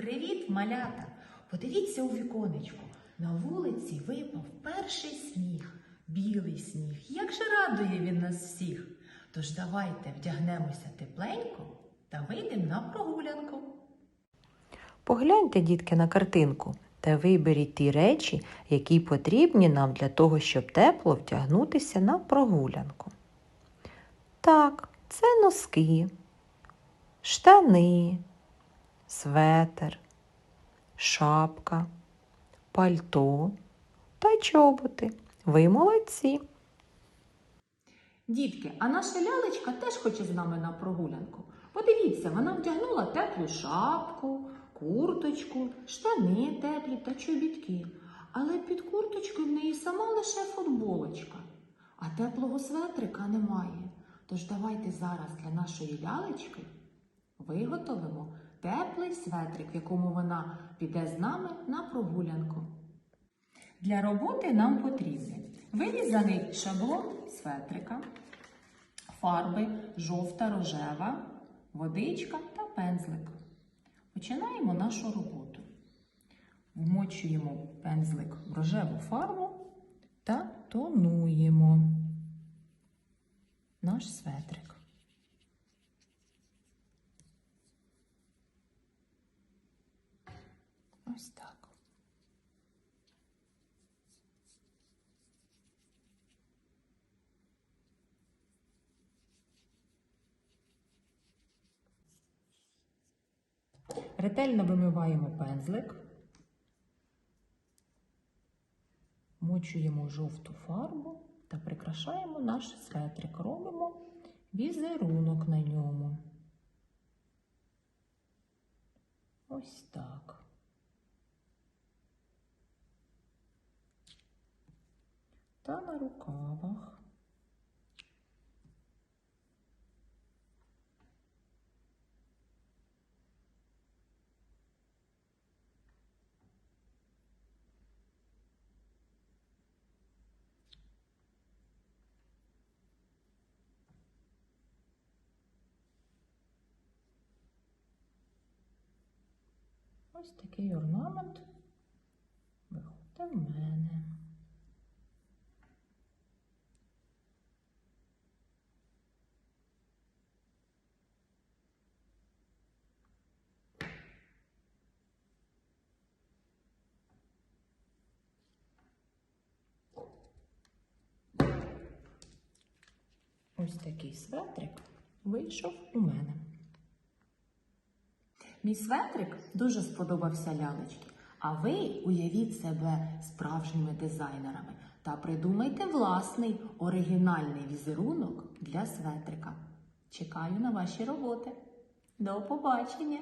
Привіт, малята! Подивіться у віконечко. На вулиці випав перший сніг, білий сніг. Як же радує він нас всіх. Тож давайте вдягнемося тепленько та вийдемо на прогулянку. Погляньте, дітки, на картинку та виберіть ті речі, які потрібні нам для того, щоб тепло вдягнутися на прогулянку. Так, це носки, штани, светер, шапка, пальто та чоботи. Ви молодці. Дітки, а наша лялечка теж хоче з нами на прогулянку. Подивіться, вона вдягнула теплу шапку, курточку, штани теплі та чобітки. Але під курточкою в неї сама лише футболочка, а теплого светрика немає. Тож давайте зараз для нашої лялечки виготовимо теплий светрик, в якому вона піде з нами на прогулянку. Для роботи нам потрібні вирізаний шаблон светрика, фарби жовта, рожева, водичка та пензлик. Починаємо нашу роботу. Вмочуємо пензлик в рожеву фарбу та тонуємо наш светрик. Ось так. Ретельно вимиваємо пензлик, мочуємо жовту фарбу та прикрашаємо наш светрик. Робимо візерунок на ньому. Ось так. Та на рукавах. Ось такий орнамент виходить в мене. Ось такий светрик вийшов у мене. Мій светрик дуже сподобався лялечки. А ви уявіть себе справжніми дизайнерами та придумайте власний оригінальний візерунок для светрика. Чекаю на ваші роботи. До побачення!